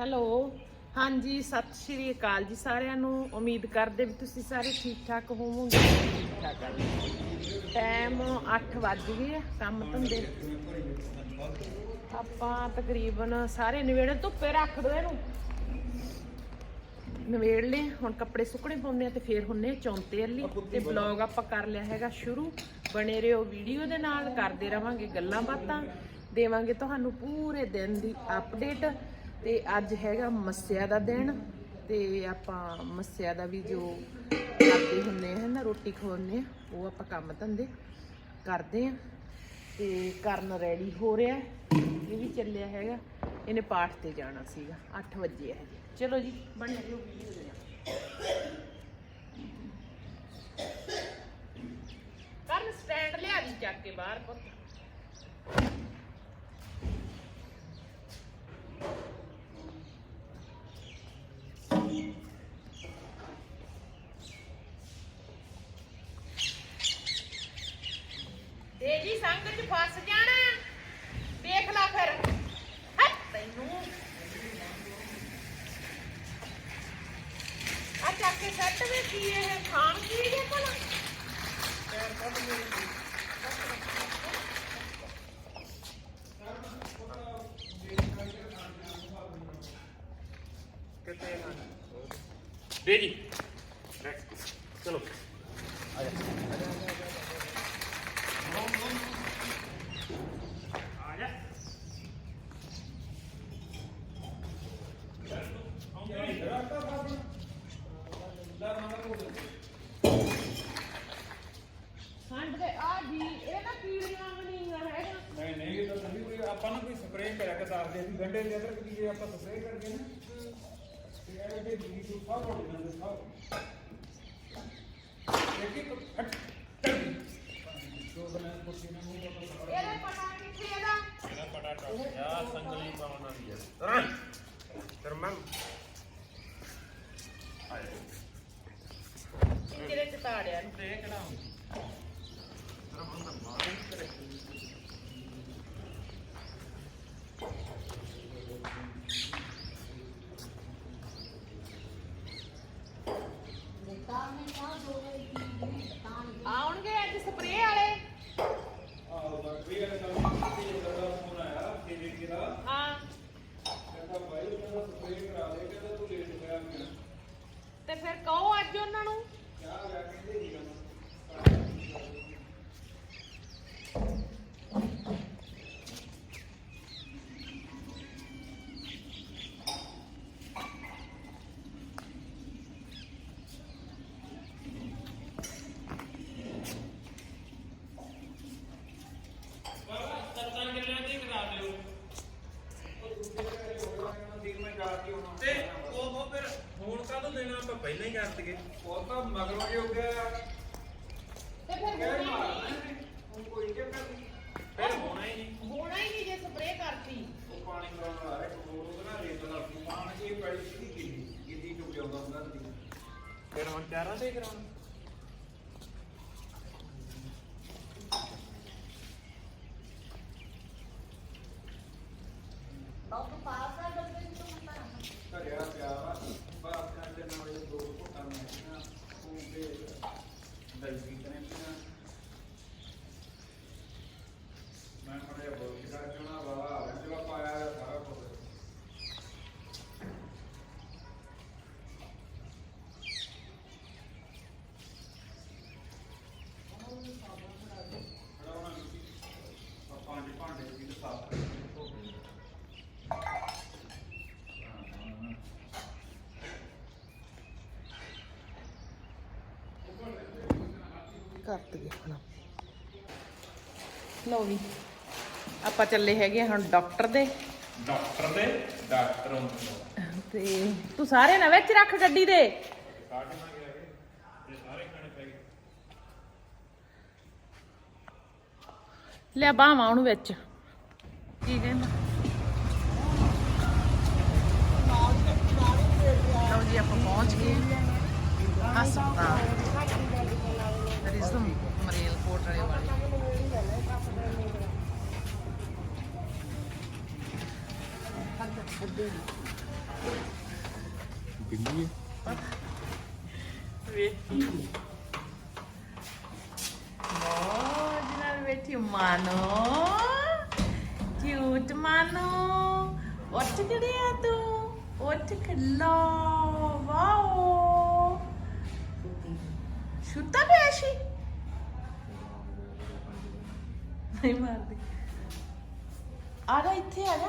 Hello. ਹਾਂਜੀ, ਸਤਿ ਸ਼੍ਰੀ ਅਕਾਲ ਜੀ ਸਾਰਿਆਂ ਨੂੰ। ਉਮੀਦ ਕਰਦੇ ਵੀ ਤੁਸੀਂ ਸਾਰੇ ਠੀਕ ਠਾਕ ਹੋਵੋਗੇ। ਠੀਕ ਠਾਕ ਆ ਟਾਈਮ 8 ਵੱਜ ਗਏ ਕੰਮ ਧੰਦੇ। ਆਪਾਂ ਤਕਰੀਬਨ ਸਾਰੇ ਨਵੇੜੇ ਧੁੱਪੇ ਰੱਖ ਦੋ ਇਹਨੂੰ। ਨਵੇੜ ਲਏ, ਹੁਣ ਕੱਪੜੇ ਸੁੱਕਣੇ ਪਾਉਂਦੇ ਆ ਤੇ ਫੇਰ ਹੁੰਨੇ ਚੌਂਤੇ ਵਾਲੀ। ਤੇ ਵਲੌਗ ਆਪਾਂ ਕਰ ਲਿਆ ਹੈਗਾ ਸ਼ੁਰੂ। ਬਣੇ ਰਹੋ ਵੀਡੀਓ ਦੇ ਨਾਲ, ਕਰਦੇ ਰਵਾਂਗੇ ਗੱਲਾਂ ਬਾਤਾਂ। ਦੇਵਾਂਗੇ ਤੁਹਾਨੂੰ ਪੂਰੇ ਦਿਨ ਦੀ ਅਪਡੇਟ ਤੇ ਅੱਜ ਹੈਗਾ ਮੱਸਿਆ ਦਾ ਦਿਨ ਤੇ ਆਪਾਂ ਮੱਸਿਆ ਦਾ ਵੀ ਜੋ ਕਰਦੇ ਹੁੰਨੇ ਆ ਨਾ ਰੋਟੀ ਖਵਾਉਂਦੇ ਆ, ਉਹ ਆਪਾਂ ਕੰਮ ਧੰਦੇ ਕਰਦੇ ਆ ਤੇ ਕਰਨ ਰੈਡੀ ਹੋ ਰਿਹਾ ਇਹ ਵੀ ਚੱਲਿਆ ਹੈਗਾ, ਇਹਨੇ ਪਾਠ ਤੇ ਜਾਣਾ ਸੀਗਾ 8 ਵਜੇ ਹੈ ਜੀ ਚਲੋ ਜੀ, ਬਣ ਲਿਓ ਵੀਡੀਓ ਦੇ ਕਰਨ ਸਟੈਂਡ ਲਿਆ ਦੀ ਚੱਕ ਕੇ ਬਾਹਰ ਪੁੱਤ ਤੇ ਜੀ ਸੰਗ ਚ ਫਸ ਜਾਣਾ। ਦੇਖ ਲੈ ਫਿਰ। ਹੱਟ। ਤੈਨੂੰ। ਆ ਚੱਕ ਕੇ ਸੱਟ ਵੀ, ਕੀ ਇਹ? ਖਾਣ ਕੀ ਇਹ ਭਲਾ? ਕਿੱਥੇ ਦੇ ਜੀ ਚਲੋ ਆ ਜਾ ਖੰਡ ਜੀ ਇਹ ਤਾਂ ਕੀੜੀਆਂ ਵੀ ਨਹੀਂ ਹੈਗਾ ਨਹੀਂ ਨਹੀਂ ਇਹ ਤਾਂ ਨਹੀਂ ਕੋਈ ਆਪਾਂ ਨੂੰ ਕੋਈ ਸਪਰੇਅ ਕਰਿਆ ਕੇ ਦੱਸਦੇ ਅਸੀਂ ਗੰਡੇ ਦੇ ਅਦਰ ਕਿ ਜੇ ਆਪਾਂ ਸਪਰੇਅ ਕਰਕੇ ਨਾ। ਤੇ ਇਹ ਦੇ ਬੀਜ ਨੂੰ ਸਭ ਹੋ ਜਾਂਦੇ ਸਭ ਇੱਕ ਹਟ ਚੱਲ ਦੋ ਬਣਾ ਕੁਛ ਨਾ ਦਾ ਸਪਰੇਅ ਇਹਦੇ ਪਤਾ ਕਿੱਥੇ ਇਹਦਾ? ਇਹਦਾ ਪਟਾ ਟੱਪ ਗਿਆ ਸੰਗਲੀ ਪਾਉਣ ਵਾਲੀ ਹੈ ਕਰਮਨ। ਆਏ। ਤੇਰੇ ਚ ਤਾੜਿਆ? ਨੂੰ ਤੇ ਦਾ ਹੀ ਕਰੇ ਆਉਣਗੇ ਅੱਜ ਸਪਰੇਅ ਵਾਲੇ। ਹਾਂ। ਤੇ ਫਿਰ ਕਹੋ ਅੱਜ ਉਹਨਾਂ ਨੂੰ ਕਿਆ ਹੋਇਆ ਕਹਿੰਦੇ ਨਹੀਂ ਨਾ ਸੱਤਾਂ ਕਿੱਲਿਆਂ ਦੀ ਕਰਾ ਦਿਓ ਮੈਂ ਜਾ ਕੇ ਆਉਣਾ ਤੇ ਉਹ ਫਿਰ ਹੁਣ ਕਾਹਦੋਂ ਦੇਣਾ? ਆਪਾਂ ਪਹਿਲਾਂ ਹੀ ਕਰ ਦਈਏ। ਉਹ ਤਾਂ ਮਗਰੋਂ ਹੀ ਹੋ ਗਿਆ। ਤੇ ਫਿਰ ਹੋਣਾ ਹੀ ਇਹਨੇ। ਹੁਣ ਕੋਈ ਕਿ ਕਰਨੀ ਫਿਰ ਹੋਣਾ ਹੀ ਨਹੀਂ। ਨਹੀਂ ਹੋਣਾ ਹੀ ਨਹੀਂ ਜੇ ਸਪਰੇਅ ਕਰਤੀ। ਉਹ ਪਾਣੀ ਕਰਾਉਣ ਵਾਲਾ ਹੈ ਕੋਲ ਉਹਦਾ ਨਾ ਰੇਤ ਦਾ ਪਾਣੀ। ਇਹ ਪੈੜੀ ਸੀ ਕਿੰਨੀ ਕਿੰਨੀ ਟੁੱਟ ਜਾਂਦਾ ਹੁੰਦਾ ਸੀ। ਫਿਰ ਹੁਣ ਚਾਰਾਂ ਤੇ ਕਰਾਉਣਾ। Volta o passo. ਕਰ ਦਈਏ ਹੁਣ ਲਓ ਵੀ ਆਪਾਂ ਚੱਲੇ ਹੈਗੇ ਹੁਣ ਡਾਕਟਰ ਦੇ। ਡਾਕਟਰ ਦੇ ਡਾਕਟਰ ਹੁੰਦਾ ਤੇ ਤੂੰ ਸਾਰੇ ਨਾ ਵਿੱਚ ਰੱਖ ਗੱਡੀ ਦੇ। ਲਿਆ ਬਾਹਾਂ ਉਹਨੂੰ ਵਿੱਚ। ਕੀ ਕਹਿੰਦਾ? ਲਓ ਜੀ ਆਪਾਂ ਪਹੁੰਚ ਗਏ। ਹਸਪਤਾਲ। ਰਿਜ਼ਮ ਮਰੇਲ ਕੋਟਲੇ ਵਾਲੀ ਬਿੱਲੀ ਵੇਖੀ। ਮੋਜ ਨਾਲ ਬੈਠੀ ਮਾਨੋ ਕਿਊਟ ਮਾਨੋ ਉੱਠ ਕਿੜਿਆ ਤੂੰ ਉੱਠ ਖੱਲੋ ਵਾਓ। ਸੁੱਤਾ ਪਿਆ ਸੀ। ਨਹੀਂ ਮਾਰਦੀ। ਆ ਜਾ ਇੱਥੇ ਆ ਜਾ।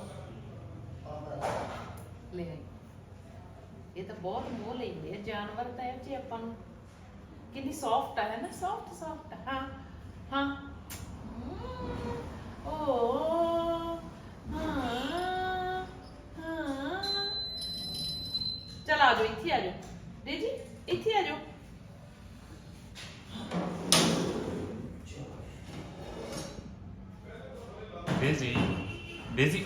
ਲੈ ਆਈ। ਇਹ ਤਾਂ ਬਹੁਤ ਮੋਹ ਲੈਂਦੇ ਆ ਜਾਨਵਰ ਤਾਂ ਇਹ ਜੇ ਆਪਾਂ ਨੂੰ ਕਿੰਨੀ ਸੌਫਟ ਆ, ਹੈ ਨਾ? ਸੌਫਟ ਸੌਫਟ ਹਾਂ ਹਾਂ। ਓ, ਹਾਂ ਹਾਂ। ਚਲ ਆ ਜਾਓ, ਇੱਥੇ ਆ ਜਾਓ। ਦੇ ਜੀ ਇੱਥੇ ਆ ਜਾਓ। ਡੇਜ਼ੀ ਡੇਜ਼ੀ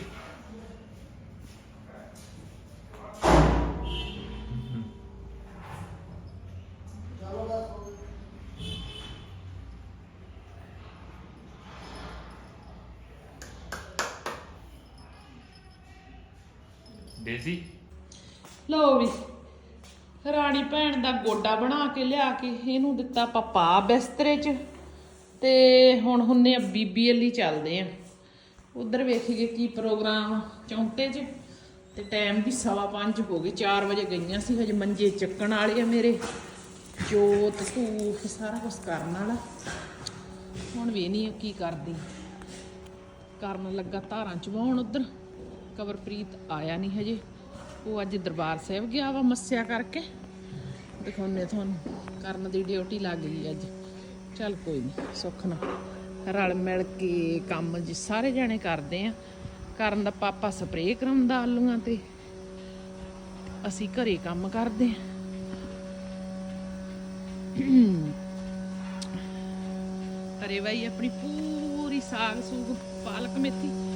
ਰਾਣੀ ਭੈਣ ਦਾ ਗੋਡਾ ਬਣਾ ਕੇ ਲਿਆ ਕੇ ਇਹਨੂੰ ਦਿੱਤਾ ਪਪਾ ਬਿਸਤਰੇ 'ਚ। ਤੇ ਹੁਣ ਹੁੰਨੇ ਆ ਬੀਬੀ ਅਲੀ ਚੱਲਦੇ ਆ। ਉਧਰ ਵੇਖੀਏ ਕੀ ਪ੍ਰੋਗਰਾਮ ਚੌਂਤੇ 'ਚ। ਤੇ ਟਾਈਮ ਵੀ ਸਵਾ ਪੰਜ ਹੋ ਗਏ 4 ਵਜੇ ਗਈਆਂ ਸੀ, ਹਜੇ ਮੰਜੇ ਚੱਕਣ ਵਾਲੇ ਆ ਮੇਰੇ। ਜੋਤ, ਧੂਫ, ਸਾਰਾ ਕੁਝ ਕਰਨ ਵਾਲਾ। ਹੁਣ ਵੀ ਨਹੀਂ ਕੀ ਕਰਦੀ। ਕਰਨ ਲੱਗਾ ਧਾਰਾਂ ਚਵਾਉਣ ਉਧਰ। ਕਵਰਪ੍ਰੀਤ ਆਇਆ ਨਹੀਂ ਹਜੇ। ਉਹ ਅੱਜ ਦਰਬਾਰ ਸਾਹਿਬ ਗਿਆ ਵਾ ਮੱਸਿਆ ਕਰਕੇ। ਦਿਖਾਉਨੇ ਤੁਹਾਨੂੰ, ਕਰਨ ਦੀ ਡਿਊਟੀ ਲੱਗ ਗਈ ਅੱਜ। ਚੱਲ ਕੋਈ ਨਹੀਂ ਸੁੱਖ ਨਾਲ। ਰਲ ਮਿਲ ਕੇ ਕੰਮ ਜੀ, ਸਾਰੇ ਜਾਣੇ ਕਰਦੇ ਆ। ਕਰਨ ਦਾ ਪਾਪਾ ਸਪਰੇਅ ਕਰਾਉਂਦਾ ਆਲੂਆਂ ਤੇ। ਅਸੀਂ ਘਰੇ ਕੰਮ ਕਰਦੇ ਆ। ਅਰੇ ਬਾਈ ਆਪਣੀ ਪੂਰੀ ਸਾਗ ਸੂਗ ਪਾਲਕ ਮੇਥੀ।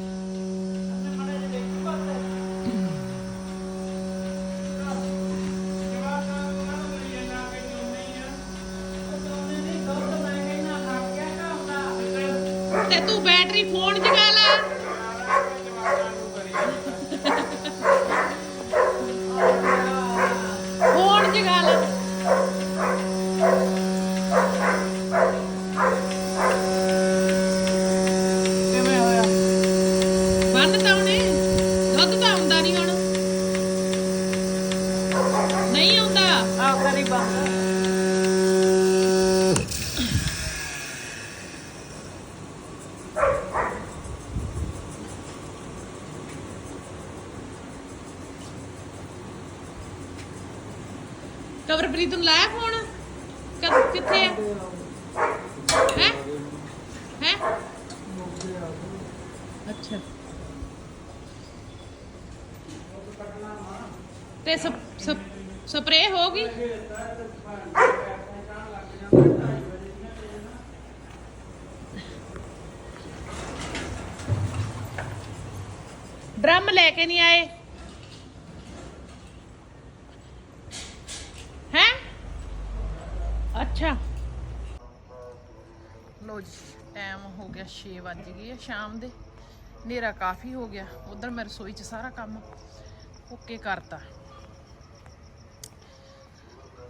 ਤੇ ਤੂੰ ਬੈਟਰੀ ਫੋਨ ਚ ਜਗਾ ਲੈ ਫੋਨ ਜਗਾ ਲੈ ਕਿਵੇਂ ਹੋਇਆ ਬੰਦ ਤਾਂ ਉਹਨੇ ਦੁੱਧ ਤਾਂ ਆਉਂਦਾ ਨਹੀਂ ਹੁਣ ਨਹੀਂ ਆਉਂਦਾ ਆ ਕਰੀ ਬੰਦ ਕਵਰਪ੍ਰੀਤ ਨੂੰ ਲਾਇਆ ਫੋਨ? ਕਦ, ਕਿੱਥੇ ਆ? ਹੈ? ਹੈ? ਅੱਛਾ। ਤੇ ਸਪ- ਸਪ- ਸਪਰੇਅ ਹੋ ਗਈ? ਡਰਮ ਲੈ ਕੇ ਨਹੀਂ ਆਏ? ਹੈ ਅੱਛਾ ਹੋ ਗਿਆ 6 ਵੱਜ ਗਏ ਆ ਸ਼ਾਮ ਦੇ, ਹਨੇਰਾ ਕਾਫੀ ਹੋ ਗਿਆ, ਉਧਰ ਮੈਂ ਰਸੋਈ 'ਚ ਸਾਰਾ ਕੰਮ ਓਕੇ ਕਰਤਾ।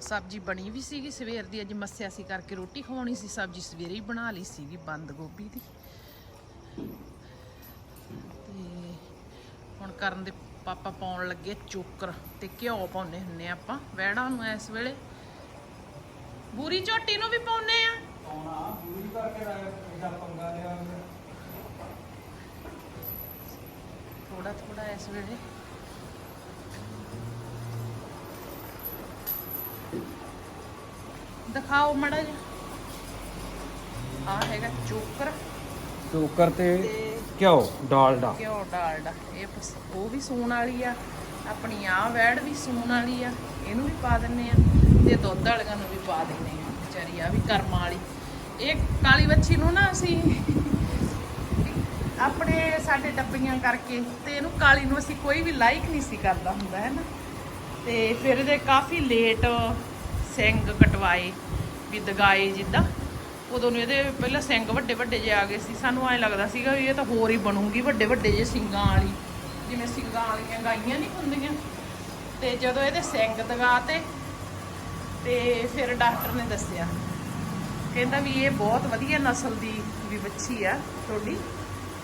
ਸਬਜ਼ੀ ਬਣੀ ਵੀ ਸੀਗੀ ਸਵੇਰ ਦੀ, ਅੱਜ ਮੱਸਿਆ ਸੀ ਕਰਕੇ ਰੋਟੀ ਖਵਾਉਣੀ ਸੀ, ਸਬਜ਼ੀ ਸਵੇਰੇ ਹੀ ਬਣਾ ਲਈ ਸੀਗੀ ਬੰਦ ਗੋਭੀ ਦੀ। ਤੇ ਹੁਣ ਕਰਨ ਦੇ ਪਾਪਾ ਪਾਉਣ ਲੱਗੇ ਚੋਕਰ ਤੇ ਘਿਓ ਪਾਉਨੇ ਹੁੰਨੇ ਆ ਆਪਾਂ ਵਹਿੜਾਂ ਨੂੰ ਇਸ ਵੇਲੇ। ਬੂਰੀ ਝੋਟੀ ਨੂੰ ਵੀ ਪਾਉਨੇ ਆ। ਆਉਣਾ ਪੂਰੀ ਕਰਕੇ ਦਾ ਇਹਦਾ ਪੰਗਾ ਲਿਆ ਉਹਨੇ। ਥੋੜਾ ਥੋੜਾ ਇਸ ਵੇਲੇ। ਦਿਖਾਓ ਮੜਾ ਜੀ ਆ ਹੈਗਾ ਚੋਕਰ। ਚੋਕਰ ਤੇ ਤੇ ਘਿਓ ਡਾਲਡਾ। ਘਿਓ ਡਾਲਡਾ। ਇਹ ਪਸ- ਉਹ ਵੀ ਸੂਣ ਵਾਲੀ ਆ। ਆਪਣੀ ਆ ਵੈੜ ਵੀ ਸੂਣ ਵਾਲੀ ਆ। ਇਹਨੂੰ ਵੀ ਪਾ ਦਿੰਨੇ ਆ। ਤੇ ਦੁੱਧ ਵਾਲੀਆਂ ਨੂੰ ਵੀ ਪਾ ਦਿੰਨੇ ਆ। ਵਿਚਾਰੀ ਆ ਵੀ ਕਰਮਾਂ ਵਾਲੀ। ਇਹ ਕਾਲੀ ਵੱਛੀ ਨੂੰ ਨਾ ਅਸੀਂ ਆਪਣੇ ਸਾਡੇ ਡੱਬੀਆਂ ਕਰਕੇ ਤੇ ਇਹਨੂੰ ਕਾਲੀ ਨੂੰ ਅਸੀਂ ਕੋਈ ਵੀ ਲਾਈਕ ਨਹੀਂ ਸੀ ਕਰਦਾ ਹੁੰਦਾ, ਹੈ ਨਾ? ਤੇ ਫਿਰ ਇਹਦੇ ਕਾਫੀ ਲੇਟ ਸਿੰਘ ਕਟਵਾਏ, ਵੀ ਦਗਾਏ ਜਿੱਦਾਂ। ਉਦੋਂ ਨੂੰ ਇਹਦੇ ਪਹਿਲਾਂ ਸਿੰਘ ਵੱਡੇ ਵੱਡੇ ਜਿਹੇ ਆ ਗਏ ਸੀ। ਸਾਨੂੰ ਐਂ ਲੱਗਦਾ ਸੀਗਾ ਵੀ ਇਹ ਤਾਂ ਹੋਰ ਹੀ ਬਣੂਗੀ, ਵੱਡੇ ਵੱਡੇ ਜਿਹੇ ਸਿੰਘਾਂ ਵਾਲੀ। ਜਿਵੇਂ ਸਿੰਘਾਂ ਵਾਲੀਆਂ ਗਾਈਆਂ ਨਹੀਂ ਹੁੰਦੀਆਂ। ਤੇ ਜਦੋਂ ਇਹਦੇ ਸਿੰਘ ਦਗਾਤੇ, ਤੇ ਫਿਰ ਡਾਕਟਰ ਨੇ ਦੱਸਿਆ। ਕਹਿੰਦਾ ਵੀ ਇਹ ਬਹੁਤ ਵਧੀਆ ਨਸਲ ਦੀ ਵੀ ਬੱਚੀ ਆ ਤੁਹਾਡੀ।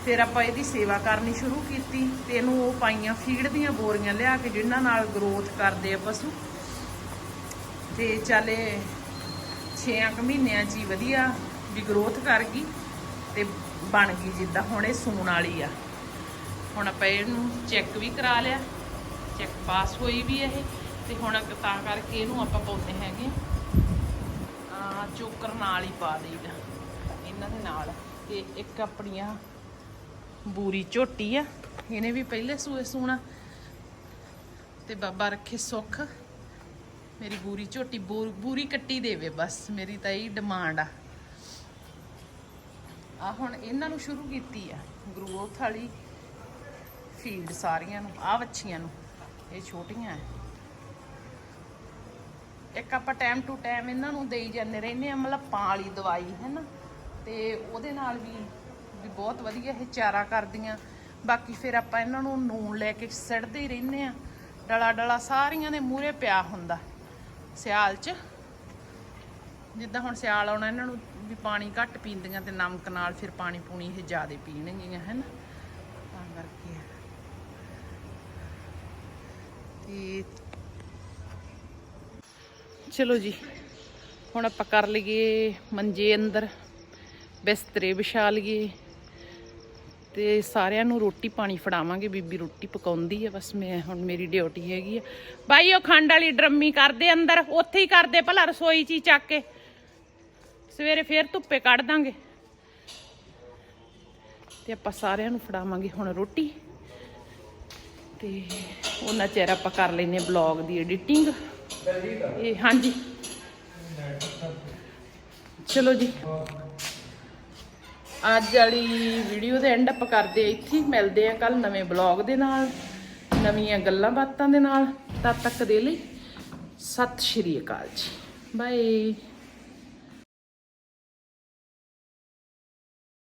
ਫਿਰ ਆਪਾਂ ਇਹਦੀ ਸੇਵਾ ਕਰਨੀ ਸ਼ੁਰੂ ਕੀਤੀ ਤੇ ਇਹਨੂੰ ਉਹ ਪਾਈਆਂ ਫੀਡ ਦੀਆਂ ਬੋਰੀਆਂ ਲਿਆ ਕੇ ਜਿਨ੍ਹਾਂ ਨਾਲ ਗਰੋਥ ਕਰਦੇ ਆ ਪਸ਼ੂ। ਤੇ ਚੱਲੇ 6 ਮਹੀਨਿਆਂ 'ਚ ਹੀ ਵਧੀਆ ਵੀ ਗਰੋਥ ਕਰ ਗਈ ਤੇ ਬਣ ਗਈ ਜਿੱਦਾਂ ਹੁਣ ਇਹ ਸੂਣ ਵਾਲੀ ਆ। ਹੁਣ ਆਪਾਂ ਇਹਨੂੰ ਚੈੱਕ ਵੀ ਕਰਾ ਲਿਆ। ਚੈੱਕ ਪਾਸ ਹੋਈ ਵੀ ਇਹ। ਤੇ ਹੁਣ ਤਾਂ ਕਰਕੇ ਇਹਨੂੰ ਆਪਾਂ ਪਾਉਂਦੇ ਹੈਗੇ ਆ। ਚੋਕਰ ਨਾਲ ਹੀ ਪਾ ਦੇਈਦਾ ਇਹਨਾਂ ਦੇ ਨਾਲ। ਤੇ ਇੱਕ ਆਪਣੀਆਂ ਬੂਰੀ ਝੋਟੀ ਆ, ਇਹਨੇ ਵੀ ਪਹਿਲੇ ਸੂਏ ਸੂਣਾ। ਤੇ ਬਾਬਾ ਰੱਖੇ ਸੁੱਖ, ਮੇਰੀ ਬੂਰੀ ਝੋਟੀ ਬੂ- ਬੂਰੀ ਕੱਟੀ ਦੇਵੇ ਬਸ, ਮੇਰੀ ਤਾਂ ਇਹ ਡਿਮਾਂਡ ਆ। ਆ ਹੁਣ ਇਹਨਾਂ ਨੂੰ ਸ਼ੁਰੂ ਕੀਤੀ ਆ, ਗਰੋਥ ਵਾਲੀ ਫੀਲਡ ਸਾਰੀਆਂ ਨੂੰ ਆ ਵੱਛੀਆਂ ਨੂੰ, ਇਹ ਛੋਟੀਆਂ ਆ। ਇੱਕ ਆਪਾਂ ਟਾਈਮ ਟੂ ਟਾਈਮ ਇਹਨਾਂ ਨੂੰ ਦੇਈ ਜਾਂਦੇ ਰਹਿੰਦੇ ਆ ਮਤਲਬ ਪਾਂ ਵਾਲੀ ਦਵਾਈ ਹੈ ਨਾ ਤੇ ਉਹਦੇ ਨਾਲ ਵੀ ਵੀ ਬਹੁਤ ਵਧੀਆ ਇਹ ਚਾਰਾ ਕਰਦੀਆਂ। ਬਾਕੀ ਫਿਰ ਆਪਾਂ ਇਹਨਾਂ ਨੂੰ ਨੂਨ ਲੈ ਕੇ ਸੜਦੇ ਹੀ ਰਹਿੰਦੇ ਆ ਡਲਾ ਡਲਾ ਸਾਰੀਆਂ ਦੇ ਮੂਹਰੇ ਪਿਆ ਹੁੰਦਾ। ਸਿਆਲ 'ਚ। ਜਿੱਦਾਂ ਹੁਣ ਸਿਆਲ ਆਉਣਾ, ਇਹਨਾਂ ਨੂੰ ਵੀ ਪਾਣੀ ਘੱਟ ਪੀਂਦੀਆਂ ਤੇ ਨਮਕ ਨਾਲ ਫਿਰ ਪਾਣੀ ਪੂਣੀ ਇਹ ਜ਼ਿਆਦਾ ਪੀਣਗੀਆਂ ਹੈ ਨਾ ਤਾਂ ਕਰਕੇ। ਤੇ ਚਲੋ ਜੀ। ਹੁਣ ਆਪਾਂ ਕਰ ਲਈਏ ਮੰਜੇ ਅੰਦਰ। ਬਿਸਤਰੇ ਵਿਛਾ ਲਈਏ। ਤੇ ਸਾਰਿਆਂ ਨੂੰ ਰੋਟੀ ਪਾਣੀ ਫੜਾਵਾਂਗੇ। ਬੀਬੀ ਰੋਟੀ ਪਕਾਉਂਦੀ ਆ। ਬਸ ਮੈਂ ਹੁਣ ਮੇਰੀ ਡਿਊਟੀ ਹੈਗੀ ਆ। ਬਾਈ, ਉਹ ਖੰਡ ਵਾਲੀ ਡਰਮੀ ਕਰਦੇ ਅੰਦਰ। ਉੱਥੇ ਹੀ ਕਰਦੇ ਭਲਾ ਰਸੋਈ 'ਚ ਹੀ ਚੱਕ ਕੇ। ਸਵੇਰੇ ਫੇਰ ਧੁੱਪੇ ਕੱਢ ਦਾਂਗੇ। ਤੇ ਆਪਾਂ ਸਾਰਿਆਂ ਨੂੰ ਫੜਾਵਾਂਗੇ ਹੁਣ ਰੋਟੀ। ਤੇ ਉਹਨਾਂ ਚਿਰ ਆਪਾਂ ਕਰ ਲੈਨੇ ਬਲੌਗ ਦੀ ਐਡੀਟਿੰਗ। ਇਹ ਹਾਂਜੀ। ਚਲੋ ਜੀ। ਅੱਜ ਵਾਲੀ ਵੀਡੀਓ ਦੇ ਐਂਡ ਆਪਾਂ ਕਰਦੇ ਇੱਥੇ ਮਿਲਦੇ ਆ ਕੱਲ ਨਵੇਂ ਬਲੌਗ ਦੇ ਨਾਲ, ਨਵੀਆਂ ਗੱਲਾਂ ਬਾਤਾਂ ਦੇ ਨਾਲ। ਤਦ ਤੱਕ ਦੇ ਲਈ ਸਤਿ ਸ਼੍ਰੀ ਅਕਾਲ ਜੀ। ਬਾਏ